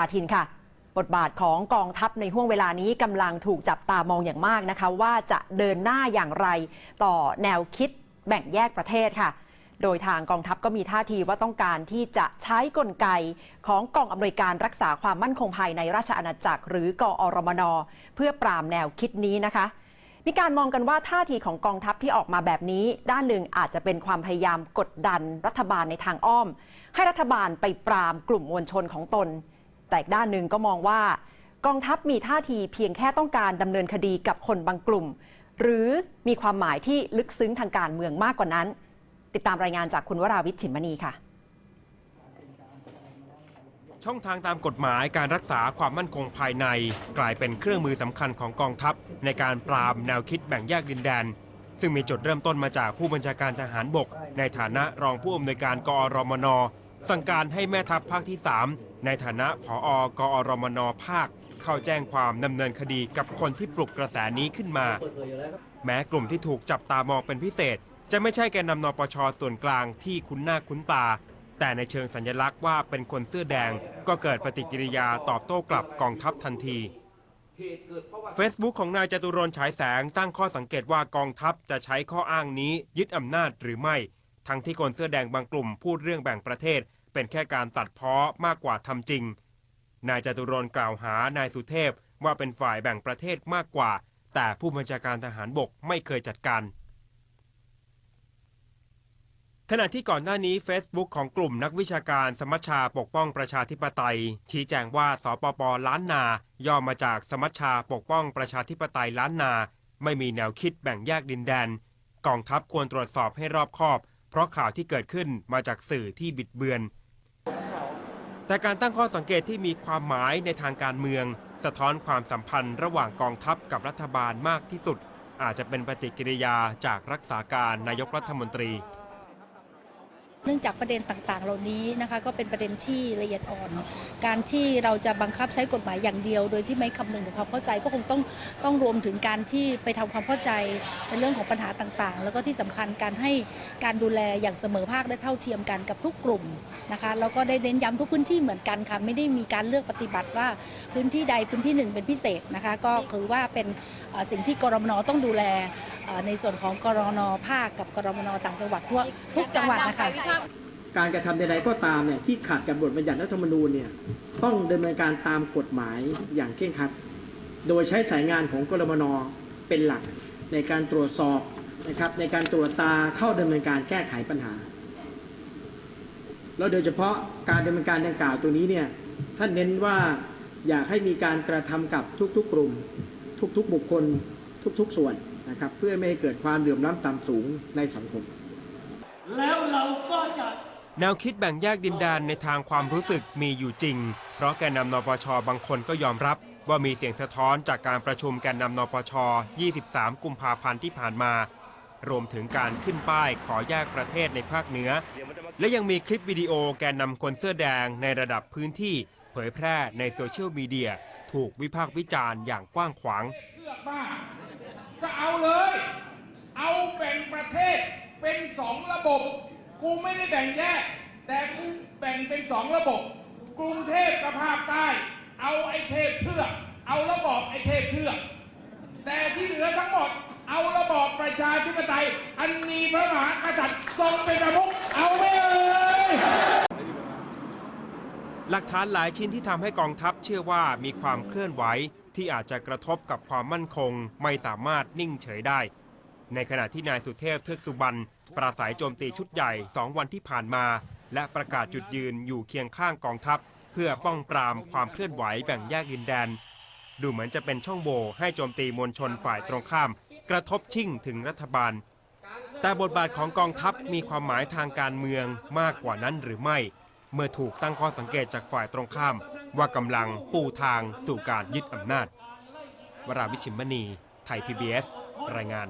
อาทินค่ะ บทบาทของกองทัพในห่วงเวลานี้กำลังถูกจับตามองอย่างมากนะคะ ว่าจะเดินหน้าอย่างไรต่อแนวคิดแบ่งแยกประเทศค่ะ โดยทางกองทัพก็มีท่าทีว่าต้องการที่จะใช้กลไกของกองอำนวยการรักษาความมั่นคงภายในราชอาณาจักร หรือกอรมน เพื่อปรามแนวคิดนี้นะคะมีการมองกันว่าท่าทีของกองทัพที่ออกมาแบบนี้ ด้านหนึ่งอาจจะเป็นความพยายามกดดันรัฐบาลในทางอ้อม ให้รัฐบาลไปปรามกลุ่มมวลชนของตน แต่อีกด้านหนึ่งก็มองว่ากองทัพมีท่าทีเพียงแค่ต้องการดำเนินคดีกับคนบางกลุ่ม หรือมีความหมายที่ลึกซึ้งทางการเมืองมากกว่านั้น ติดตามรายงานจากคุณวราวิชฉิมมณีค่ะ ช่องทางตามกฎหมายการรักษาความมั่นคงภายใน กลายเป็นเครื่องมือสำคัญของกองทัพ ในการปราบแนวคิดแบ่งแยกดินแดน ซึ่งมีจุดเริ่มต้นมาจากผู้บัญชาการทหารบก ในฐานะรองผู้อำนวยการกอรมน สั่งการให้แม่ทัพภาคที่ 3 ในฐานะผอกอรมนภาค เข้าแจ้งความดำเนินคดีกับคนที่ปลุกกระแสนี้ขึ้นมา แม้กลุ่มที่ถูกจับตามองเป็นพิเศษ จะไม่ใช่แกนนำนปชส่วนกลางที่คุ้นหน้าคุ้นตา แต่ในเชิงสัญลักษณ์ว่าเป็นคนเสื้อแดง ก็เกิดปฏิกิริยาตอบโต้กลับกองทัพทันที Facebook ของนายจตุรนฉายแสงตั้งข้อสังเกตว่ากองทัพจะใช้ข้ออ้างนี้ยึดอำนาจหรือไม่ ทั้งที่คนเสื้อแดงบางกลุ่มพูดเรื่องแบ่งประเทศ เป็นแค่การตัดเพ้อมากกว่าทำจริง นายจตุรนกล่าวหานายสุเทพว่าเป็นฝ่ายแบ่งประเทศมากกว่า แต่ผู้บัญชาการทหารบกไม่เคยจัดการขณะที่ก่อนหน้านี้ Facebook ของกลุ่มนักวิชาการสมัชชาปกป้องประชาธิปไตย ชี้แจงว่าสปปล้านนา ย่อมาจากสมัชชาปกป้องประชาธิปไตยล้านนา ไม่มีแนวคิดแบ่งแยกดินแดน กองทัพควรตรวจสอบให้รอบคอบ เพราะข่าวที่เกิดขึ้นมาจากสื่อที่บิดเบือน แต่การตั้งข้อสังเกตที่มีความหมายในทางการเมือง สะท้อนความสัมพันธ์ระหว่างกองทัพกับรัฐบาลมากที่สุด อาจจะเป็นปฏิกิริยาจากรักษาการนายกรัฐมนตรี นื่องจากประเด็นต่างๆ เหล่านี้นะคะก็เป็นประเด็นที่ละเอียดอ่อน การที่เราจะบังคับใช้กฎหมายอย่างเดียว โดยที่ไม่คำนึงถึงความเข้าใจก็คงต้องต้องรวมถึงการที่ไปทำความเข้าใจในเรื่องของปัญหาต่างๆ แล้วก็ที่สำคัญการให้การดูแลอย่างเสมอภาคและเท่าเทียมกันกับทุกกลุ่มนะคะแล้วก็ได้เน้นย้ำทุกพื้นที่เหมือนกันค่ะไม่ได้มีการเลือกปฏิบัติว่าพื้นที่ใดพื้นที่หนึ่งเป็นพิเศษนะคะก็คือว่าเป็นสิ่งที่กรมนต้องดูแล ในส่วนของกรนภาคกับกรมนต่างจังหวัดทั่วทุกจังหวัดนะคะ การกระทำใดๆก็ตามเนี่ยที่ขัดกับบทบัญญัติรัฐธรรมนูญเนี่ยต้องดำเนินการตามกฎหมายอย่างเคร่งครัด โดยใช้สายงานของกรมนเป็นหลักในการตรวจสอบนะครับในการตรวจตาเข้าดำเนินการแก้ไขปัญหา แล้วโดยเฉพาะการดำเนินการดังกล่าวตัวนี้เนี่ยท่านเน้นว่าอยากให้มีการกระทำกับทุกๆกลุ่ม ทุกๆบุคคล ทุกๆส่วน นะครับเพื่อไม่ให้เกิดความเหลื่อมล้ำต่ำสูงในสังคม แล้วเราก็จะแนวคิดแบ่งแยกดินแดนในทางความรู้สึกมีอยู่จริง เพราะแกนนำนปชบางคนก็ยอมรับ ว่ามีเสียงสะท้อนจากการประชุมแกนนำนปช 23 กุมภาพันธ์ที่ผ่านมา รวมถึงการขึ้นป้ายขอแยกประเทศในภาคเหนือ และยังมีคลิปวิดีโอแกนนำคนเสื้อแดงในระดับพื้นที่ เผยแพร่ในโซเชียลมีเดีย ถูกวิพากษ์วิจารณ์อย่างกว้างขวางเลือ ก็เอาเลย เอาแบ่งประเทศเป็นสองระบบ กูไม่ได้แบ่งแยก แต่กูแบ่งเป็นสองระบบ กรุงเทพกับภาคใต้ เอาไอ้เทพเทือก เอาระบอบไอ้เทพเทือก แต่ที่เหลือทั้งหมด เอาระบอบประชาธิปไตย อันมีพระมหากษัตริย์ทรงเป็นประมุขเอาไม่เอ่ย หลักฐานหลายชิ้นที่ทำให้กองทัพเชื่อว่ามีความเคลื่อนไหวที่อาจจะกระทบกับความมั่นคงไม่สามารถนิ่งเฉยได้ ในขณะที่นายสุเทพเทือกสุบรรณปราศัยโจมตีชุดใหญ่สองวันที่ผ่านมา และประกาศจุดยืนอยู่เคียงข้างกองทัพ เพื่อป้องปรามความเคลื่อนไหวแบ่งแยกดินแดน ดูเหมือนจะเป็นช่องโหว่ให้โจมตีมวลชนฝ่ายตรงข้าม กระทบชิ่งถึงรัฐบาล แต่บทบาทของกองทัพมีความหมายทางการเมืองมากกว่านั้นหรือไม่ เมื่อถูกตั้งข้อสังเกตจากฝ่ายตรงข้าม ว่ากำลังปูทางสู่การยึดอำนาจ วราวิชิมมณี ไทย PBS รายงาน